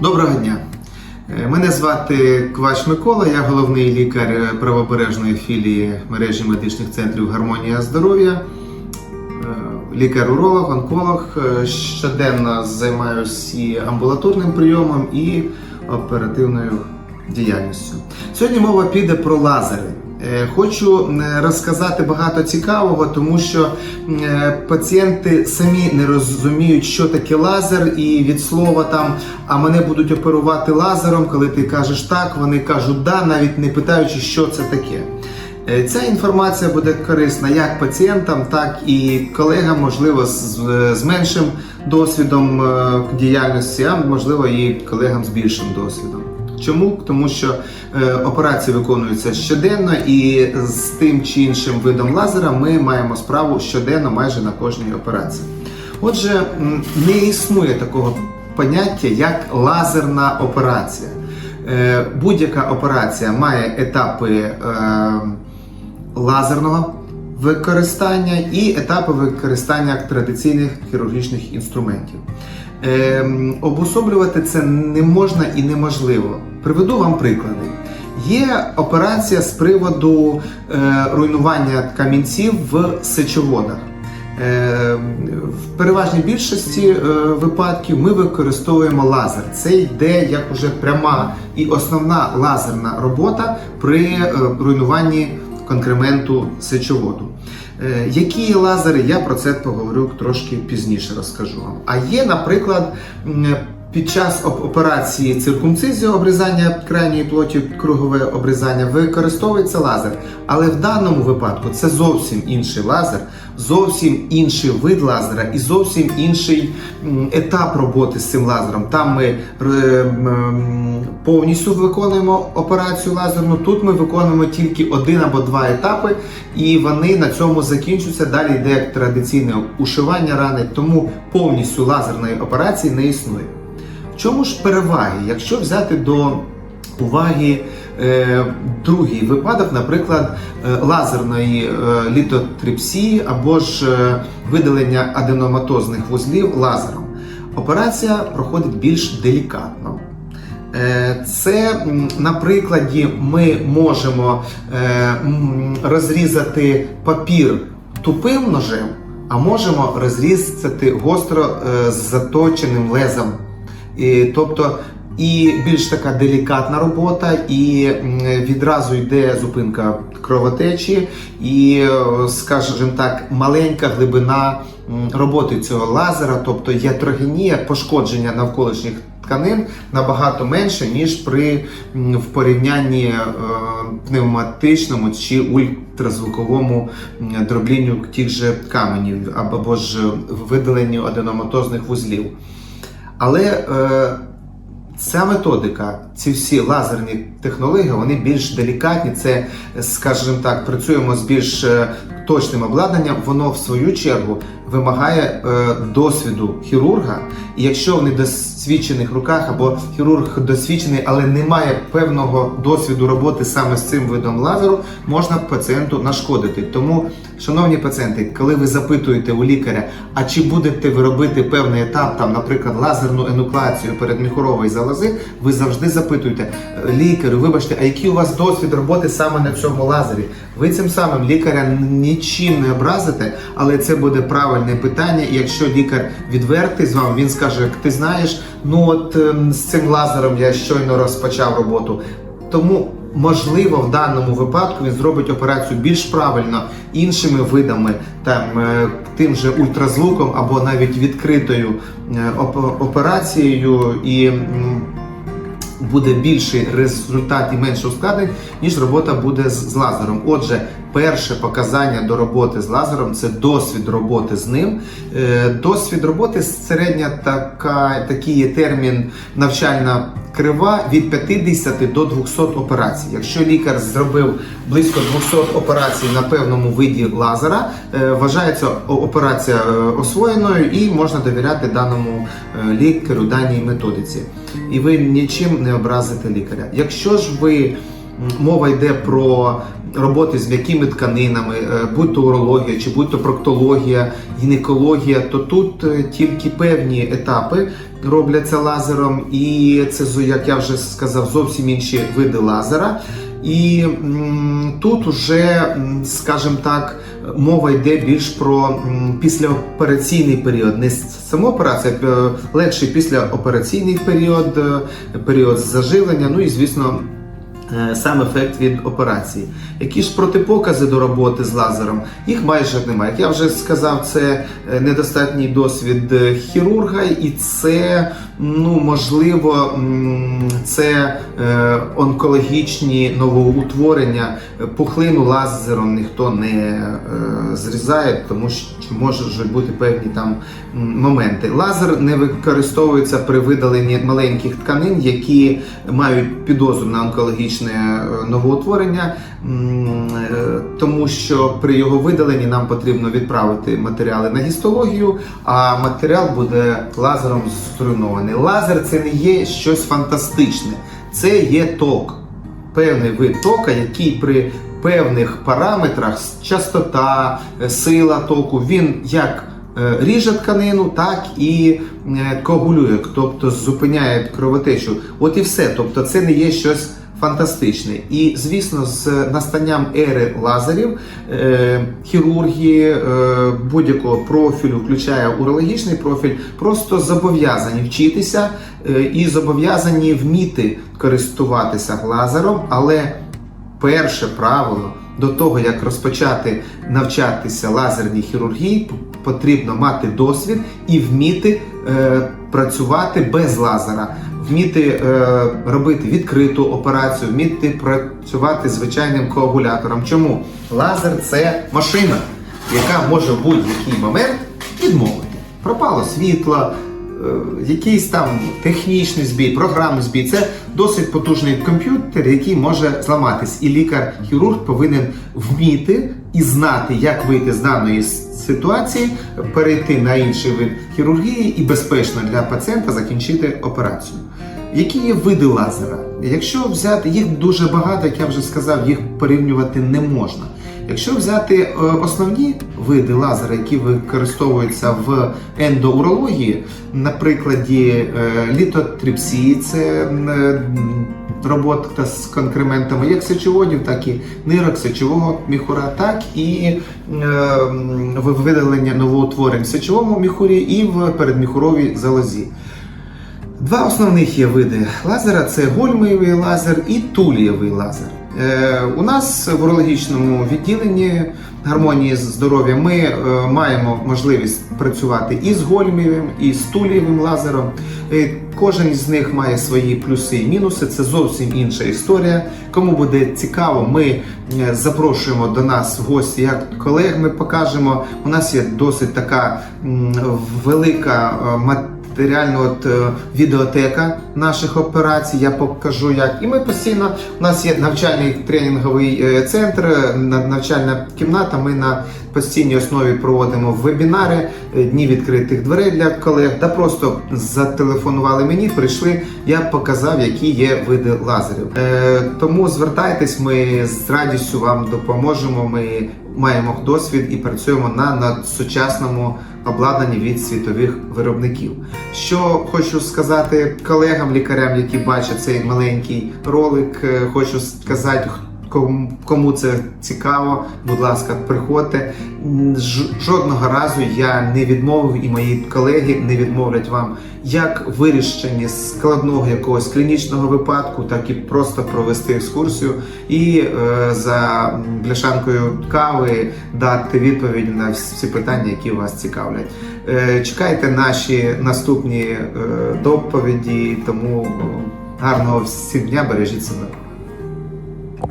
Доброго дня. Е, Мене звати Квач Микола, я головний лікар е, правобережної філії мережі медичних центрів Гармонія здоров'я, Е, лікар-уролог, онколог. Щоденно займаюся і амбулаторним прийомом, і оперативною діяльністю. Сьогодні мова піде про лазери. Е, Хочу е, розказати багато цікавого, тому що е, пацієнти самі не розуміють, що таке лазер, і від слова там а мене будуть оперувати лазером, коли ти кажеш так, вони кажуть да, навіть не питаючи, що це таке. Ця інформація буде корисна як пацієнтам, так і колегам, можливо, з, меншим досвідом діяльності, а можливо і колегам з більшим досвідом. Чому? Тому що е, операції виконуються щоденно, і з тим чи іншим видом лазера ми маємо справу щоденно майже на кожній операції. Отже, не існує такого поняття, як лазерна операція. Е, Будь-яка операція має етапи е, лазерного використання і етапи використання традиційних хірургічних інструментів. Е, обособлювати це не можна і неможливо. Приведу вам приклади. Є операція з приводу е, руйнування камінців в сечоводах. Е, В переважній більшості е, випадків ми використовуємо лазер. Це йде як уже пряма і основна лазерна робота при е, руйнуванні конкременту сечоводу. Е, Які є лазери, я про це поговорю трошки пізніше розкажу вам. А є, наприклад, під час операції циркумцизії обрізання крайньої плоті, кругове обрізання, використовується лазер. Але в даному випадку це зовсім інший лазер, зовсім інший вид лазера і зовсім інший етап роботи з цим лазером. Там ми повністю виконуємо операцію лазерну. Тут ми виконуємо тільки один або два етапи, і вони на цьому закінчуються. Далі йде традиційне ушивання рани, тому повністю лазерної операції не існує. Чому ж переваги? Якщо взяти до уваги е, другий випадок, наприклад, е, лазерної е, літотрипсії або ж е, видалення аденоматозних вузлів лазером. Операція проходить більш делікатно. Е, Це на прикладі ми можемо е, розрізати папір тупим ножем, а можемо розрізати гостро е, з заточеним лезом. І, тобто і більш така делікатна робота, і відразу йде зупинка кровотечі, і, е, скажімо так, маленька глибина роботи цього лазера, тобто ятрогенія, пошкодження навколишніх тканин набагато менше, ніж при в порівнянні е, пневматичному чи ультразвуковому дроблінню тих же каменів або ж видаленню аденоматозних вузлів. Але е, ця методика, ці всі лазерні технології, вони більш делікатні. Це, скажімо так, працюємо з більш е, точним обладнанням. Воно в свою чергу вимагає е, досвіду хірурга. І якщо в недосвідчених руках або хірург досвідчений, але не має певного досвіду роботи саме з цим видом лазеру, можна пацієнту нашкодити. Тому, шановні пацієнти, коли ви запитуєте у лікаря, а чи будете ви робити певний етап, там, наприклад, лазерну енуклацію передміхорової залози, ви завжди запитуєте лікарю, вибачте, а який у вас досвід роботи саме на цьому лазері? Ви цим самим лікаря нічим не образите, але це буде правильне питання. І якщо лікар відвертий з вами, він скаже: ти знаєш, ну от ем, з цим лазером я щойно розпочав роботу. Тому, можливо, в даному випадку він зробить операцію більш правильно іншими видами, там е, тим же ультразвуком або навіть відкритою е, операцією і. Буде більший результат і менше ускладнень, ніж робота буде з, лазером. Отже, перше показання до роботи з лазером це досвід роботи з ним. Е, досвід роботи середня така, такий термін навчальна крива від 50 до 200 операцій. Якщо лікар зробив близько 200 операцій на певному виді лазера, е, вважається операція е, освоєною і можна довіряти даному е, лікарю, даній методиці. І ви нічим не образите лікаря. Якщо ж ви мова йде про роботи з м'якими тканинами, е, будь то урологія, чи будь то проктологія, гінекологія, то тут тільки певні етапи робляться лазером, і це як я вже сказав, зовсім інші види лазера. І тут уже, скажімо так, мова йде більш про післяопераційний період, не сама операція, е, легший післяопераційний період, е, період заживлення, ну і звісно. Е, Сам ефект від операції. Які ж протипокази до роботи з лазером? Їх майже немає. Як я вже сказав, це е, недостатній досвід е, хірурга, і це ну можливо це онкологічні новоутворення. Пухлину лазером ніхто не зрізає, тому що можуть бути певні там моменти. Лазер не використовується при видаленні маленьких тканин, які мають підозру на онкологічне е, новоутворення, е, тому що при його видаленні нам потрібно відправити матеріали на гістологію, а матеріал буде лазером зруйнований. Лазер це не є щось фантастичне, це є ток певний вид тока, який при певних параметрах частота, е, сила току, він як ріже тканину, так і коагулює, тобто зупиняє кровотечу. От і все. Тобто це не є щось фантастичне. І звісно, з настанням ери лазерів е, хірурги е, будь-якого профілю, включає урологічний профіль, просто зобов'язані вчитися е, і зобов'язані вміти користуватися лазером, але перше правило до того, як розпочати навчатися лазерній хірургії, потрібно мати досвід і вміти е, працювати без лазера, вміти е, робити відкриту операцію, вміти працювати звичайним коагулятором. Чому лазер це машина, яка може в будь-який момент відмовити. Пропало світло, якийсь там технічний збій, програмний збій. Це досить потужний комп'ютер, який може зламатись. І лікар-хірург повинен вміти і знати, як вийти з даної ситуації, перейти на інший вид хірургії і безпечно для пацієнта закінчити операцію. Які є види лазера? Якщо взяти їх дуже багато, як я вже сказав, їх порівнювати не можна. Якщо взяти е, основні види лазера, які використовуються в ендоурології, на прикладі е, літотрипсії, це е, робота з конкрементами як сечоводів, так і нирок, сечового міхура, так і видалення новоутворень в сечовому міхурі і в передміхуровій залозі. Два основних є види лазера: це гольмовий лазер і тулієвий лазер. Е, у нас в урологічному відділенні гармонії здоров'я ми е, маємо можливість працювати і з гольмовим, і з тулієвим лазером. Е, кожен з них має свої плюси і мінуси. Це зовсім інша історія. Кому буде цікаво, ми запрошуємо до нас в гості як колег. Ми покажемо. У нас є досить така велика матеріальна реально от е, відеотека наших операцій. Я покажу як. І ми постійно у нас є навчальний тренінговий е, центр, е, навчальна кімната. Ми на постійній основі проводимо вебінари, дні відкритих дверей для колег. Та просто зателефонували мені, прийшли. Я показав, які є види лазерів. Е, тому звертайтесь, ми з радістю вам допоможемо. Ми маємо досвід і працюємо на, на сучасному обладнанні від світових виробників. Що хочу сказати колегам, лікарям, які бачать цей маленький ролик, е, хочу сказати. Ком- Кому це цікаво, будь ласка, приходьте. Жодного разу я не відмовив, і мої колеги не відмовлять вам як в вирішенні складного якогось клінічного випадку, так і просто провести екскурсію і е, за бляшанкою кави дати відповідь на всі питання, які вас цікавлять. Е, Чекайте наші наступні е, доповіді, тому гарного всім дня, бережіть себе.